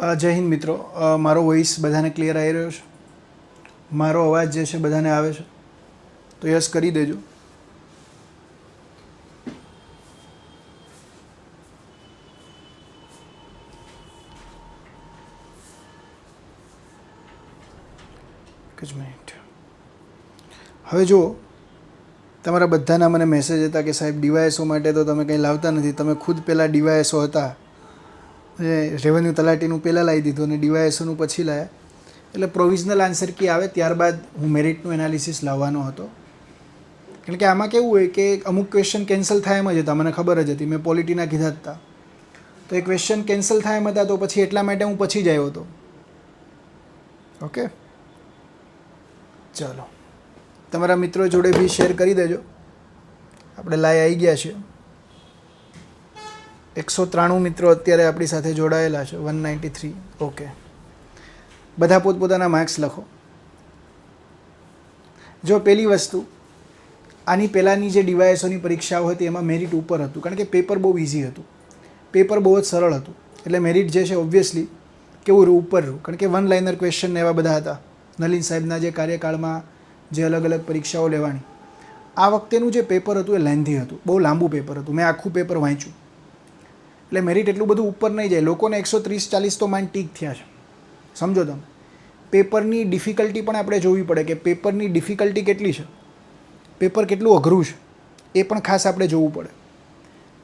જય હિન્દ મિત્રો. મારો વોઇસ બધાને ક્લિયર આવી રહ્યો છે? મારો અવાજ જે છે બધાને આવે છે? તો યસ કરી દેજો. હવે જુઓ, તમારા બધાના મને મેસેજ હતા કે સાહેબ ડીવાયએસઓ માટે તો તમે કંઈ લાવતા નથી. તમે ખુદ પહેલાં ડીવાયએસઓ હતા. રેવન્યુ તલાટીનું પહેલાં લાવી દીધું અને ડીવાયએસઓનું પછી લાવ્યા એટલે પ્રોવિઝનલ આન્સર કી આવે ત્યારબાદ હું મેરિટનું એનાલિસિસ લાવવાનો હતો. કારણ કે આમાં કેવું હોય કે અમુક ક્વેશ્ચન કેન્સલ થાય એમ જ હતા, મને ખબર જ હતી. મેં પોલિટીના કીધા હતા. તો એ ક્વેશ્ચન કેન્સલ થાય એમ હતા તો પછી એટલા માટે હું પછી જ આવ્યો હતો. ઓકે ચાલો. તમારા મિત્રો જોડે બી શેર કરી દેજો. આપણે લાઈ આવી ગયા છીએ. એકસો ત્રાણું મિત્રો અત્યારે આપણી સાથે જોડાયેલા છે. One ninety three okay. બધા પોતપોતાના માર્ક્સ લખો. જો પહેલી વસ્તુ, આની પહેલાંની જે ડીવાયએસઓની પરીક્ષાઓ હતી એમાં મેરિટ ઉપર હતું. કારણ કે પેપર બહુ ઇઝી હતું. પેપર બહુ જ સરળ હતું. એટલે મેરિટ જે છે ઓબ્વિયસલી કેવું ઉપર રહ્યું કારણ કે વન લાઇનર ક્વેશ્ચન એવા બધા હતા. નલિન સાહેબના જે કાર્યકાળમાં જે અલગ અલગ પરીક્ષાઓ લેવાની. આ વખતેનું જે પેપર હતું એ લેન્ધી હતું. બહુ લાંબુ પેપર હતું. મેં આખું પેપર વાંચ્યું. એટલે મેરિટ એટલું બધું ઉપર નહીં જાય. લોકોને એકસો ત્રીસ, ચાલીસ તો માઇન્ડ ટીક થયા છે. સમજો તમે? પેપરની ડિફિકલ્ટી પણ આપણે જોવી પડે કે પેપરની ડિફિકલ્ટી કેટલી છે? પેપર કેટલું અઘરું છે? એ પણ ખાસ આપણે જોવું પડે.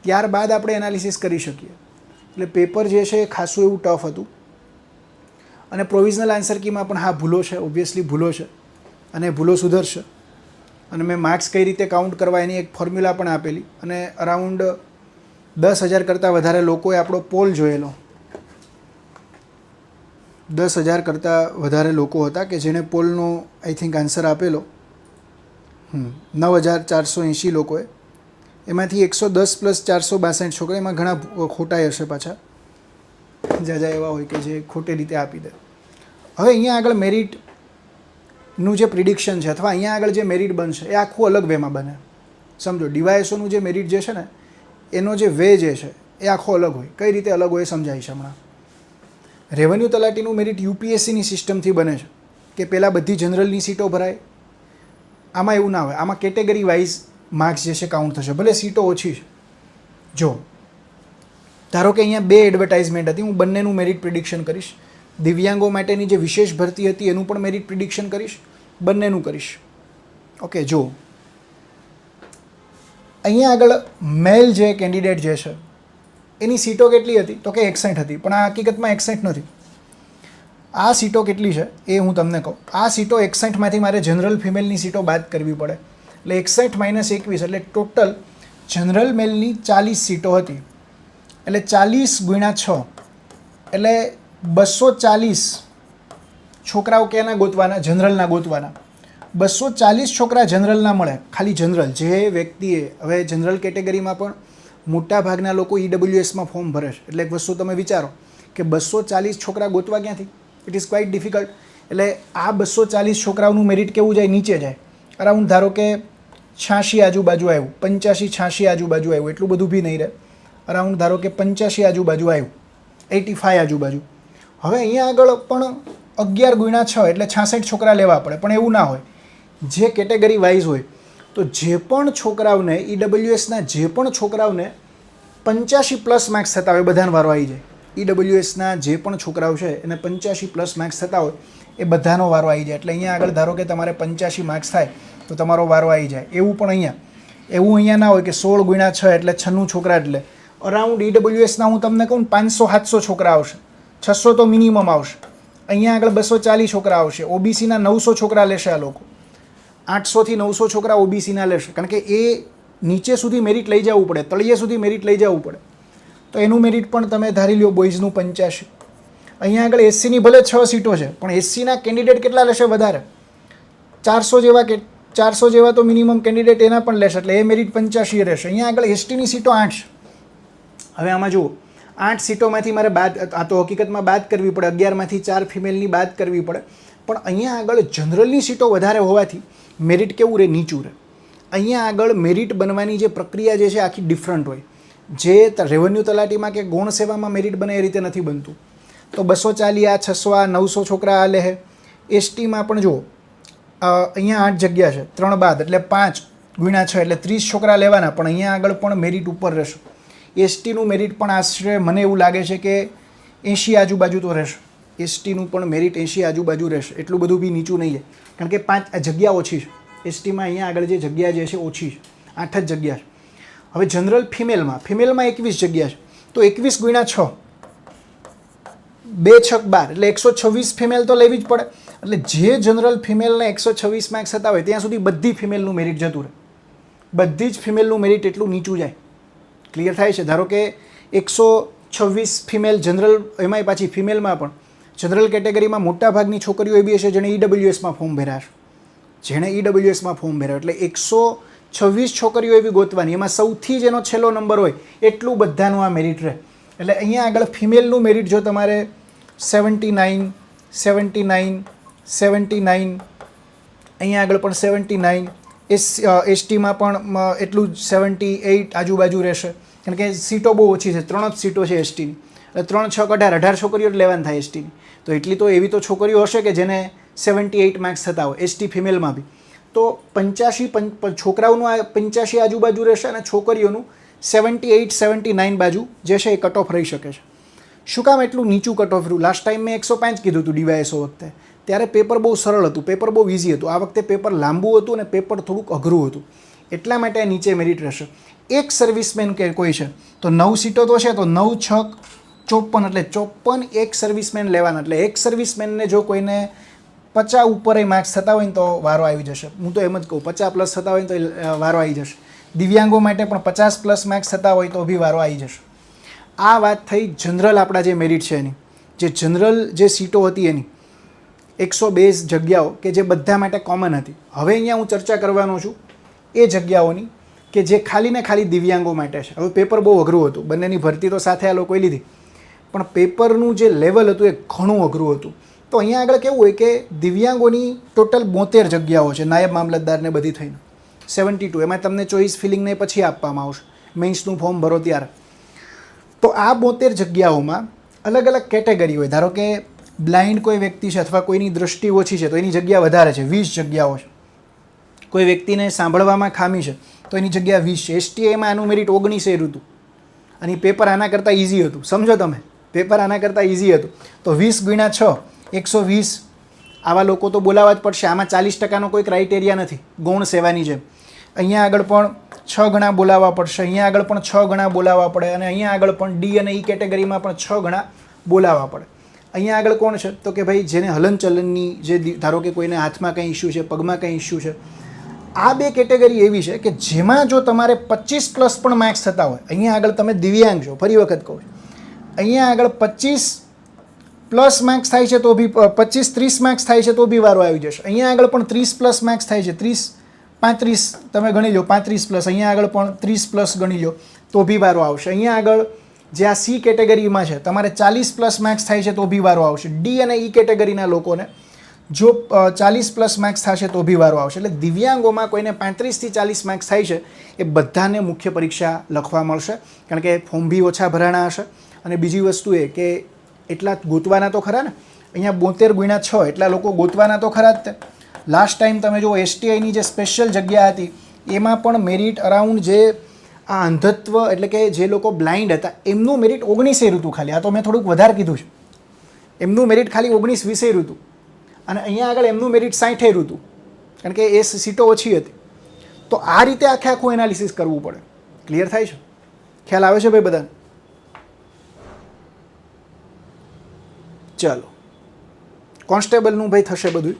ત્યારબાદ આપણે એનાલિસિસ કરી શકીએ. એટલે પેપર જે છે એ ખાસું એવું ટફ હતું. અને પ્રોવિઝનલ આન્સર કીમાં પણ હા, ભૂલો છે ઓબ્વિયસલી ભૂલો છે. અને ભૂલો સુધરશે. અને મેં માર્ક્સ કઈ રીતે કાઉન્ટ કરવા એની એક ફોર્મ્યુલા પણ આપેલી. અને અરાઉન્ડ દસ હજાર કરતાં વધારે લોકોએ આપણો પોલ જોયેલો. દસ હજાર કરતાં વધારે લોકો હતા કે જેણે પોલનો આઈ થિંક આન્સર આપેલો. નવ હજાર ચારસો એંશી લોકોએ. એમાંથી એકસો દસ પ્લસ ચારસો બાસઠ છોકરા, એમાં ઘણા ભૂ- ખોટા હશે પાછા. જાજા એવા હોય કે જે ખોટી રીતે આપી દે. હવે અહીંયા આગળ મેરિટનું જે પ્રિડિક્શન છે, અથવા અહીંયા આગળ જે મેરિટ બનશે, એ આખું અલગ વેમાં બને. સમજો ડીવાયએસઓનું જે મેરિટ જે છે ને એનો જે વે જે છે, એ આખો અલગ હોય. કઈ રીતે અલગ હોય એ સમજાય છે હમણાં. રેવન્યુ તલાટીનું મેરિટ યુપીએસસીની સિસ્ટમથી બને છે, કે પહેલાં બધી જનરલની સીટો ભરાય. આમાં એવું ના હોય. આમાં કેટેગરી વાઇઝ માર્ક્સ જે છે કાઉન્ટ થશે. ભલે સીટો ઓછી છે. જો, ધારો કે અહીંયા બે એડવર્ટાઇઝમેન્ટ હતી, હું બંનેનું મેરિટ પ્રિડિક્શન કરીશ. દિવ્યાંગો માટેની જે વિશેષ ભરતી હતી, એનું પણ મેરિટ પ્રિડિક્શન કરીશ. બંનેનું કરીશ. ઓકે જો અહીંયા આગળ મેલ જે કેન્ડિડેટ જે છે, એની સીટો કેટલી હતી? તો કે એકસઠ હતી, પણ આ હકીકતમાં એકસઠ નથી. આ સીટો કેટલી છે એ હું તમને કહું. આ સીટો એકસઠમાંથી મારે જનરલ ફિમેલની સીટો બાદ કરવી પડે. એટલે એકસઠ માઇનસ એકવીસ એટલે ટોટલ જનરલ મેલની ચાલીસ સીટો હતી. એટલે ચાલીસ ગુણ્યા છ, એટલે બસો ચાલીસ છોકરાઓ ક્યાંના ગોતવાના? જનરલના ગોતવાના. બસો ચાલીસ છોકરા જનરલના મળે. ખાલી જનરલ, જે વ્યક્તિએ, હવે જનરલ કેટેગરીમાં પણ મોટા ભાગના લોકો ઈડબ્લ્યુએસમાં ફોર્મ ભરે છે. એટલે એક વસ્તુ તમે વિચારો કે બસો ચાલીસ છોકરા ગોતવા ક્યાંથી? ઇટ ઇઝ ક્વાઇટ ડિફિકલ્ટ એટલે આ બસો ચાલીસ છોકરાઓનું મેરિટ કેવું જાય? નીચે જાય. અરાઉન્ડ ધારો કે છ્યાસી આજુબાજુ આવ્યું પંચ્યાસી છ્યાસી આજુબાજુ આવ્યું, એટલું બધું બી નહીં રહે. અરાઉન્ડ ધારો કે પંચ્યાસી આજુબાજુ આવ્યું એટી ફાઇવ આજુબાજુ. હવે અહીંયા આગળ પણ અગિયાર ગુણ્યા છ, એટલે છાસઠ છોકરા લેવા પડે, પણ એવું ના હોય. જે કેટેગરી વાઇઝ હોય, તો જે પણ છોકરાઓને ઈડબ્લ્યુએસના જે પણ છોકરાઓને પંચ્યાસી પ્લસ માર્ક્સ થતા હોય બધાને વારો આવી જાય. ઈડબ્લ્યુએસના જે પણ છોકરાઓ છે, એને પંચ્યાસી પ્લસ માર્ક્સ થતા હોય, એ બધાનો વારો આવી જાય. એટલે અહીંયા આગળ ધારો કે તમારે પંચ્યાસી માર્ક્સ થાય, તો તમારો વારો આવી જાય. એવું પણ અહીંયા. એવું અહીંયા ના હોય કે સોળ ગુણ્યા છ એટલે છન્નું છોકરા એટલે. અરાઉન્ડ ઈડબ્લ્યુએસના હું તમને કહું પાંચસો સાતસો છોકરા આવશે. છસો તો મિનિમમ આવશે. અહીંયા આગળ બસો ચાલીસ છોકરા આવશે. ઓબીસીના નવસો છોકરા લેશે આ લોકો. આઠસોથી નવસો છોકરા ઓબીસીના લેશે. કારણ કે એ નીચે સુધી મેરિટ લઈ જવું પડે, તળિયે સુધી મેરિટ લઈ જવું પડે. તો એનું મેરિટ પણ તમે ધારી લો બોયઝનું પંચ્યાસી. અહીંયા આગળ એસસીની ભલે છ સીટો છે, પણ એસસીના કેન્ડિડેટ કેટલા લેશે વધારે? ચારસો જેવા કે, ચારસો જેવા તો મિનિમમ કેન્ડિડેટ એના પણ લેશે, એટલે એ મેરિટ પંચ્યાસી રહેશે. અહીંયા આગળ એસટીની સીટો આઠ હવે આમાં જુઓ, આઠ સીટોમાંથી મારે બાદ, આ તો હકીકતમાં બાદ કરવી પડે, અગિયારમાંથી ચાર ફિમેલની બાદ કરવી પડે. પણ અહીંયા આગળ જનરલની સીટો વધારે હોવાથી મેરિટ કેવું રહે? નીચું રહે. અહીંયા આગળ મેરિટ બનવાની જે પ્રક્રિયા જે છે આખી ડિફરન્ટ હોય. જે રેવન્યુ તલાટીમાં કે ગૌણ સેવામાં મેરિટ બને એ રીતે નથી બનતું. તો બસો ચાલી આ, છસો આ, નવસો છોકરા આ લે છે એસટીમાં પણ જુઓ અહીંયા આઠ જગ્યા છે. ત્રણ બાદ એટલે પાંચ ગુણ્યા છ એટલે ત્રીસ છોકરા લેવાના, પણ અહીંયા આગળ પણ મેરિટ ઉપર રહેશે. એસટીનું મેરિટ પણ આશરે મને એવું લાગે છે કે એંશી આજુબાજુ તો રહેશે. એસટીનું પણ મેરિટ એંશી આજુબાજુ રહેશે. એટલું બધું બી નીચું નહીં છે કારણ કે પાંચ જગ્યા ઓછી છે. એસટીમાં અહીંયા આગળ જે જગ્યા જે છે ઓછી છે. આઠ જ જગ્યા છે. હવે જનરલ ફિમેલમાં ફિમેલમાં એકવીસ જગ્યા છે. તો એકવીસ ગુણ્યા છ. બે છક બાર. એટલે એકસો છવ્વીસ ફિમેલ તો લેવી જ પડે. એટલે જે જનરલ ફિમેલને એકસો છવ્વીસ માર્ક્સ થતા હોય, ત્યાં સુધી બધી ફિમેલનું મેરિટ જતું રહે. બધી જ ફિમેલનું મેરિટ એટલું નીચું જાય. ક્લિયર થાય છે? ધારો કે એકસો છવ્વીસ ફિમેલ જનરલ એમાંય પાછી ફિમેલમાં પણ જનરલ કેટેગરીમાં મોટાભાગની છોકરીઓ એવી હશે જેણે ઈડબ્લ્યુએસમાં ફોર્મ ભર્યા છે. જેણે ઈડબ્લ્યુએસમાં ફોર્મ ભર્યા એટલે એકસો છવ્વીસ છોકરીઓ એવી ગોતવાની. એમાં સૌથી જેનો છેલ્લો નંબર હોય એટલું બધાનું આ મેરિટ રહે. એટલે અહીંયા આગળ ફિમેલનું મેરિટ જો તમારે seventy nine seventy nine seventy nine અહીંયા આગળ પણ સેવન્ટી નાઇન એસ એસટીમાં પણ એટલું જ સેવન્ટી એઇટ આજુબાજુ રહેશે. કારણ કે સીટો બહુ ઓછી છે. ત્રણ જ સીટો છે એસટીની ત્રણ, છ અઢાર અઢાર છોકરીઓ લેવાન થાય એસટીની તો એટલી તો એવી તો છોકરીઓ હશે કે જેને સેવન્ટી એઇટ માર્ક્સ થતા હોય એસટી ફિમેલમાં બી. તો પંચ્યાસી પંચ છોકરાઓનું આ પંચ્યાસી આજુબાજુ રહેશે અને છોકરીઓનું સેવન્ટી એઇટ સેવન્ટી નાઇન બાજુ જે છે એ કટ ઓફ રહી શકે છે. શું કામ એટલું નીચું કટ ઓફ રહ્યું? લાસ્ટ ટાઈમ મેં એકસો પાંચ કીધું હતું ડીવાયએસઓ વખતે. ત્યારે પેપર બહુ સરળ હતું પેપર બહુ ઇઝી હતું. આ વખતે પેપર લાંબુ હતું અને પેપર થોડુંક અઘરું હતું. એટલા માટે નીચે મેરિટ રહેશે. એક સર્વિસમેન કે કોઈ છે, તો નવ સીટો તો છે, તો નવ છક ચોપન એટલે ચોપન એક સર્વિસમેન લેવાના. એટલે એક સર્વિસમેનને જો કોઈને પચાસ ઉપર માર્ક્સ થતા હોય ને તો વારો આવી જશે. હું તો એમ જ કહું પચાસ પ્લસ થતા હોય ને તો એ, વારો આવી જશે. દિવ્યાંગો માટે પણ પચાસ પ્લસ માર્ક્સ થતા હોય તો બી વારો આવી જશે. આ વાત થઈ જનરલ આપણા જે મેરિટ છે એની. જે જનરલ જે સીટો હતી એની. એકસો બે જગ્યાઓ કે જે બધા માટે કોમન હતી. હવે અહીંયા હું ચર્ચા કરવાનો છું એ જગ્યાઓની કે જે ખાલી ને ખાલી દિવ્યાંગો માટે છે. હવે પેપર બહુ અઘરું હતું. બંનેની ભરતી તો સાથે આ લોકોએ લીધી. પણ પેપરનું જે લેવલ હતું એ ઘણું અઘરું હતું. તો અહીંયા આગળ કેવું હોય કે દિવ્યાંગોની ટોટલ બોતેર જગ્યાઓ છે, નાયબ મામલતદારને બધી થઈને. સેવન્ટી ટુ, એમાં તમને ચોઈસ ફિલિંગને પછી આપવામાં આવશે. મેન્સનું ફોર્મ ભરો ત્યારે. તો આ બોતેર જગ્યાઓમાં અલગ અલગ કેટેગરી હોય. ધારો કે બ્લાઇન્ડ કોઈ વ્યક્તિ છે અથવા કોઈની દૃષ્ટિ ઓછી છે, તો એની જગ્યા વધારે છે, વીસ જગ્યાઓ છે. કોઈ વ્યક્તિને સાંભળવામાં ખામી છે, તો એની જગ્યા વીસ છે. એસટીઆઈમાં આનું મેરિટ ઓગણીસે હતું અને પેપર આના કરતાં ઇઝી હતું. સમજો તમે? પેપર આના કરતાં ઇઝી હતું. તો વીસ ગુણ્યા છ, એકસો વીસ. આવા લોકો તો બોલાવવા જ પડશે. આમાં ચાલીસ ટકાનો કોઈ ક્રાઇટેરિયા નથી. ગૌણ સેવાની જેમ. અહીંયા આગળ પણ છ ગણા બોલાવવા પડશે. અહીંયા આગળ પણ છ ગણા બોલાવવા પડે અને અહીંયા આગળ પણ ડી અને ઈ કેટેગરીમાં પણ છ ગણા બોલાવવા પડે. અહીંયા આગળ કોણ છે? તો કે ભાઈ, જેને હલનચલનની જે ધારો કે કોઈને હાથમાં કંઈ ઇસ્યુ છે, પગમાં કંઈ ઇસ્યુ છે, આ બે કેટેગરી એવી છે કે જેમાં જો તમારે પચીસ પ્લસ પણ માર્ક્સ થતા હોય, અહીંયા આગળ તમે દિવ્યાંગ છો, ફરી વખત કહું છું. અહીંયા આગળ પચીસ પ્લસ માર્ક્સ થાય છે તો બી પચીસ ત્રીસ માર્ક્સ થાય છે તો બી વારો આવી જશે. અહીંયા આગળ પણ ત્રીસ પ્લસ માર્ક્સ થાય છે. ત્રીસ, પાંત્રીસ, તમે ગણી લો, પાંત્રીસ પ્લસ. અહીંયા આગળ પણ ત્રીસ પ્લસ ગણી લો, તો બી વારો આવશે. અહીંયા આગળ જે આ સી કેટેગરીમાં છે, તમારે ચાલીસ પ્લસ માર્ક્સ થાય છે તો બી વારો આવશે. ડી અને ઈ કેટેગરીના લોકોને જો ચાલીસ પ્લસ માર્ક્સ થશે તો બી વારો આવશે. એટલે દિવ્યાંગોમાં કોઈને પાંત્રીસથી ચાલીસ માર્ક્સ થાય છે, એ બધાને મુખ્ય પરીક્ષા લખવા મળશે. કારણ કે ફોર્મ બી ઓછા ભરાણા હશે. અને બીજી વસ્તુ એ કે એટલા ગોતવાના તો ખરા ને? અહીંયા બોતેર ગુણ્યા છ એટલા લોકો ગોતવાના તો ખરા જ લાસ્ટ ટાઈમ તમે જુઓ એસટીઆઈની જે સ્પેશિયલ જગ્યા હતી, એમાં પણ મેરિટ અરાઉન્ડ જે આ અંધત્વ એટલે કે જે લોકો બ્લાઇન્ડ હતા, એમનું મેરિટ ઓગણીસે ઋતુ ખાલી. આ તો મેં થોડુંક વધારે કીધું છે. એમનું મેરિટ ખાલી ઓગણીસ વીસે ઋતુ. અને અહીંયા આગળ એમનું મેરિટ સાઠે ઋતુ. કારણ કે એ સીટો ઓછી હતી. તો આ રીતે આખે આખું એનાલિસિસ કરવું પડે. ક્લિયર થાય છે? ખ્યાલ આવે છે ભાઈ બધાને? ચાલો. કોન્સ્ટેબલનું ભાઈ થશે બધું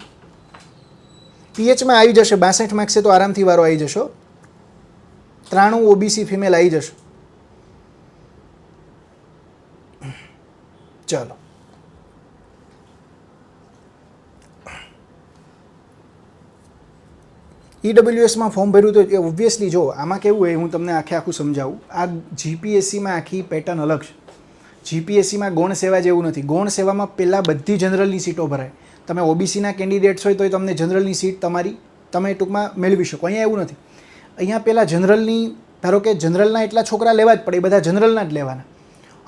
પીએચમાં આવી જશે, બાસઠ માર્ક્સે તો આરામથી વારો આવી જશો. ત્રાણું ઓબીસી ફિમેલ આવી જશે. ચાલો. ઈડબ્લ્યુએસમાં ફોર્મ ભર્યું તો એ ઓબ્વિયસલી જો, આમાં કેવું હોય, હું તમને આખે આખું સમજાવું. આ જીપીએસસીમાં આખી પેટર્ન અલગ છે. જીપીએસસીમાં ગૌણ સેવા જેવું નથી. ગૌણ સેવામાં પહેલાં બધી જનરલની સીટો ભરાય. તમે ઓબીસીના કેન્ડિડેટ્સ હોય તો તમને જનરલની સીટ તમારી, તમે ટૂંકમાં મેળવી શકો. અહીંયા એવું નથી. અહીંયા પહેલાં જનરલની, ધારો કે જનરલના એટલા છોકરા લેવા જ પડે, એ બધા જનરલના જ લેવાના.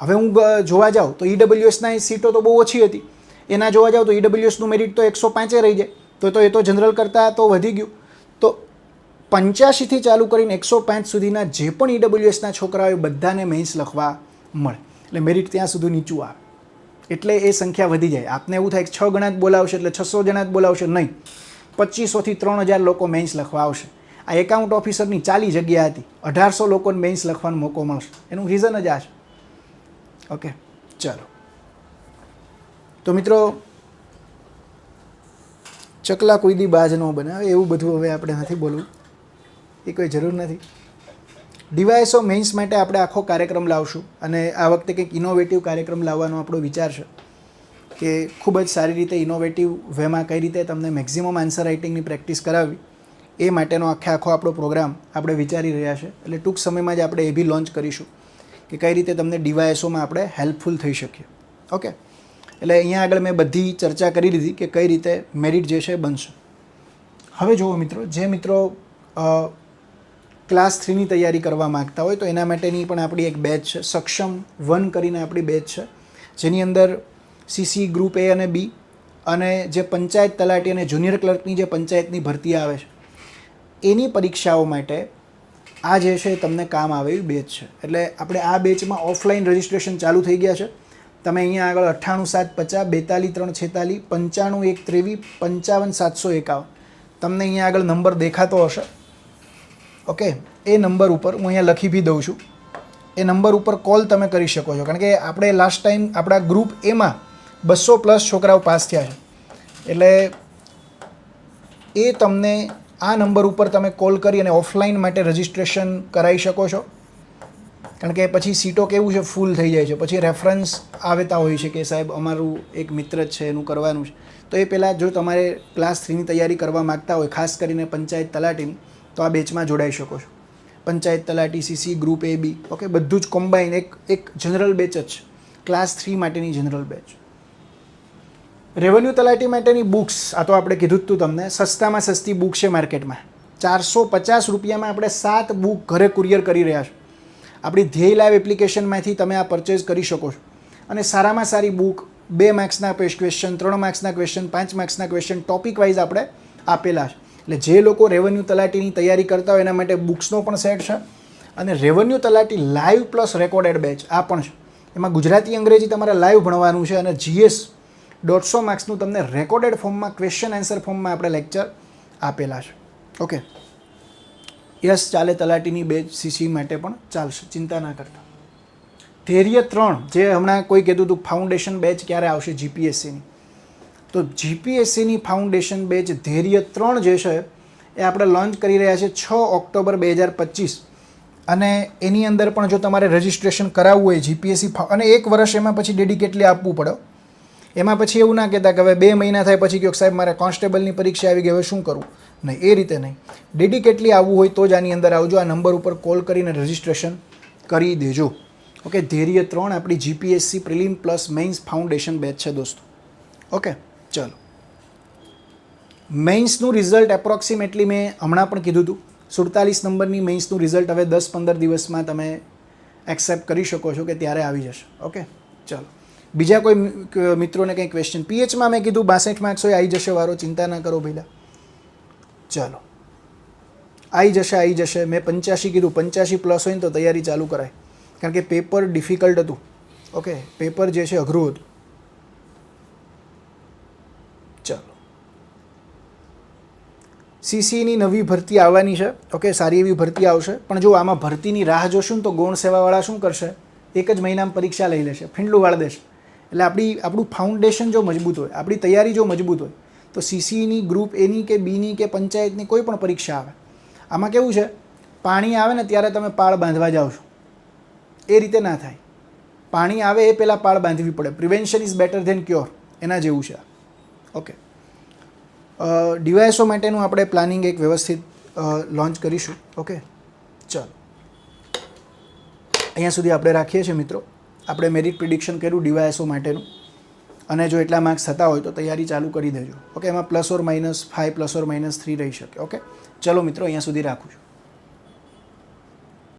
હવે હું જોવા જાઉં તો ઈડબ્લ્યુએસના સીટો તો બહુ ઓછી હતી. એના જોવા જાઉં તો ઈડબ્લ્યુએસનું મેરિટ તો એકસો પાંચે રહી જાય. તો એ તો જનરલ કરતાં તો વધી ગયું. તો પંચ્યાસીથી ચાલુ કરીને એકસો પાંચ સુધીના જે પણ ઈડબ્લ્યુએસના છોકરાઓ એ બધાને મેન્સ લખવા મળે. એટલે મેરિટ ત્યાં સુધી નીચું આવે. એટલે એ સંખ્યા વધી જાય. આપને એવું થાય કે છ ગણા જ બોલાવશે એટલે છસો જણા જ બોલાવશે? નહીં. પચીસોથી ત્રણ હજાર લોકો મેન્સ લખવા આવશે. આ એકાઉન્ટ ઓફિસરની ચાલી જગ્યા હતી. અઢારસો લોકોને મેન્સ લખવાનો મોકો મળશે. એનું રીઝન જ આ છે. ઓકે ચાલો. તો મિત્રો, ચકલા કોઈ દી બાજ ન બનાવે એવું બધું હવે આપણે નથી બોલવું. એ કોઈ જરૂર નથી. ડિવાઇસો મેઇન્સ માટે આપણે આખો કાર્યક્રમ લાવશું અને આ વખતે કંઈક ઇનોવેટિવ કાર્યક્રમ લાવવાનો આપણો વિચાર છે કે ખૂબ જ સારી રીતે ઇનોવેટિવ વેમાં કઈ રીતે તમને મેક્ઝિમમ આન્સર રાઇટિંગની પ્રેક્ટિસ કરાવવી, એ માટેનો આખે આખો આપણો પ્રોગ્રામ આપણે વિચારી રહ્યા છે. એટલે ટૂંક સમયમાં જ આપણે એ બી લોન્ચ કરીશું કે કઈ રીતે તમને ડિવાઇસોમાં આપણે હેલ્પફુલ થઈ શકીએ. ઓકે એટલે અહીંયા આગળ મેં બધી ચર્ચા કરી લીધી કે કઈ રીતે મેરિટ જે છે બનશે. હવે જુઓ મિત્રો, જે મિત્રો ક્લાસ થ્રીની તૈયારી કરવા માગતા હોય તો એના માટેની પણ આપણી એક બેચ છે. સક્ષમ વન કરીને આપણી બેચ છે. જેની અંદર સીસી ગ્રુપ એ અને બી અને જે પંચાયત તલાટી અને જુનિયર ક્લર્કની જે પંચાયતની ભરતી આવે છે, એની પરીક્ષાઓ માટે આ જે છે એ તમને કામ આવે એવી બેચ છે. એટલે આપણે આ બેચમાં ઓફલાઈન રજિસ્ટ્રેશન ચાલુ થઈ ગયા છે. તમે અહીંયા આગળ અઠ્ઠાણું સાત પચાસ બેતાલીસ ત્રણ છેતાલીસ પંચાણું એક ત્રેવીસ પંચાવન સાતસો એકાવન. તમને અહીંયા આગળ નંબર દેખાતો હશે. ઓકે? એ નંબર ઉપર હું અહીંયા લખી બી દઉં છું. એ નંબર ઉપર કોલ તમે કરી શકો છો. કારણ કે આપણે લાસ્ટ ટાઈમ આપણા ગ્રુપ એમાં બસો પ્લસ છોકરાઓ પાસ થયા છે. એટલે એ તમને આ નંબર ઉપર તમે કોલ કરી અને ઓફલાઈન માટે રજિસ્ટ્રેશન કરાવી શકો છો. કારણ કે પછી સીટો કેવું છે? ફૂલ થઈ જાય છે. પછી રેફરન્સ આવતા હોય છે કે સાહેબ અમારું એક મિત્ર છે, એનું કરવાનું છે. તો એ પહેલાં જો તમારે ક્લાસ થ્રીની તૈયારી કરવા માગતા હોય, ખાસ કરીને પંચાયત તલાટીની તો આ બેચમાં જોડાઈ શકો છો. પંચાયત તલાટી CC group A, B. Okay, બધું જ કોમ્બાઈન એક એક જનરલ બેચ જ. ક્લાસ થ્રી માટેની જનરલ બેચ રેવન્યુ તલાટી માટેની બુક્સ આ તો આપણે કીધું જ તું તમને, સસ્તામાં સસ્તી બુક છે માર્કેટમાં ચારસો પચાસ રૂપિયામાં આપણે સાત બુક ઘરે કુરિયર કરી રહ્યા છો. આપણી ધ્યેય લાઈવ એપ્લિકેશનમાંથી તમે આ પરચેઝ કરી શકો છો. અને સારામાં સારી બુક બે માર્ક્સના ક્વેશ્ચન ત્રણ માર્ક્સના ક્વેશ્ચન પાંચ માર્ક્સના ક્વેશ્ચન ટોપિક વાઇઝ આપણે આપેલા છે. એટલે જે લોકો રેવન્યુ તલાટીની તૈયારી કરતા હોય એના માટે બુક્સનો પણ સેટ છે. અને રેવન્યુ તલાટી લાઈવ પ્લસ રેકોર્ડેડ બેચ આ પણ છે. એમાં ગુજરાતી અંગ્રેજી તમારે લાઈવ ભણવાનું છે અને જીએસ દોઢસો માર્ક્સનું તમને રેકોર્ડેડ ફોર્મમાં ક્વેશ્ચન આન્સર ફોર્મમાં આપણે લેક્ચર આપેલા છે. ઓકે યસ, ચાલે તલાટીની બેચ સીસી માટે પણ ચાલશે, ચિંતા ના કરતા. ધૈર્ય ત્રણ, જે હમણાં કોઈ કહેતું હતું ફાઉન્ડેશન બેચ ક્યારે આવશે? જીપીએસસીની તો જીપીએસસીની ફાઉન્ડેશન બેચ ધૈર્ય ત્રણ જે છે, એ આપણે લોન્ચ કરી રહ્યા છે છ ઓક્ટોબર બે હજાર પચીસ. અને એની અંદર પણ જો તમારે રજિસ્ટ્રેશન કરાવવું હોય જીપીએસસી અને એક વર્ષ એમાં પછી ડેડિકેટલી આપવું પડે. એમાં પછી એવું ના કહેતા કે હવે બે મહિના થાય પછી કહો સાહેબ મારે કોન્સ્ટેબલની પરીક્ષા આવી ગઈ, હવે શું કરવું નહીં, એ રીતે નહીં. ડેડિકેટલી આવવું હોય તો જ આની અંદર આવજો. આ નંબર ઉપર કોલ કરીને રજિસ્ટ્રેશન કરી દેજો. ઓકે, ધૈર્ય ત્રણ આપણી GPSC prelim plus mains foundation batch છે દોસ્તો. ઓકે? ચલો. મેઇન્સનું રિઝલ્ટ એપ્રોક્સિમેટલી મેં હમણાં પણ કીધું હતું સુડતાલીસ નંબરની મેઇન્સનું રિઝલ્ટ હવે દસ પંદર દિવસમાં તમે એક્સેપ્ટ કરી શકો છો કે ત્યારે આવી જશે. ઓકે ચલો. બીજા કોઈ મિત્રોને કંઈ ક્વેશ્ચન પીએચમાં મેં કીધું, બાસઠ માર્ક્સ હોય આવી જશે વારો, ચિંતા ના કરો ભઈલા. ચાલો. આવી જશે આવી જશે. મેં પંચ્યાસી કીધું, પંચ્યાસી પ્લસ હોય ને તો તૈયારી ચાલુ કરાય. કારણ કે પેપર ડિફિકલ્ટ હતું. ઓકે પેપર જે છે, અઘરું હતું ચાલો સીસીની નવી ભરતી આવવાની છે. ઓકે, સારી એવી ભરતી આવશે. પણ જો આમાં ભરતીની રાહ જોશું તો ગૌણ સેવાવાળા શું કરશે? એક જ મહિનામાં પરીક્ષા લઈ લેશે. ફીંડલું વાળ દેશે. એટલે આપણી, આપણું ફાઉન્ડેશન જો મજબૂત હોય, આપણી તૈયારી જો મજબૂત હોય, તો સીસીની ગ્રુપ એની કે બીની કે પંચાયતની કોઈ પણ પરીક્ષા આવે. આમાં કેવું છે? પાણી આવે ને ત્યારે તમે પાળ બાંધવા જાઓ છો. એ રીતે ના થાય. પાણી આવે એ પહેલાં પાળ બાંધવી પડે. Prevention is better than cure એના જેવું છે ઓકે. ડિવાઇસો માટેનું આપણે પ્લાનિંગ એક વ્યવસ્થિત લોન્ચ કરીશું. ઓકે? ચાલો. અહીંયા સુધી આપણે રાખીએ છીએ મિત્રો. આપણે મેરિટ પ્રિડિક્શન કર્યું ડિવાઇસો માટેનું. અને જો એટલા માર્ક્સ થતા હોય તો તૈયારી ચાલુ કરી દેજો. ઓકે? એમાં plus or minus five plus or minus three રહી શકે. ઓકે? ચલો મિત્રો, અહીંયા સુધી રાખું છું.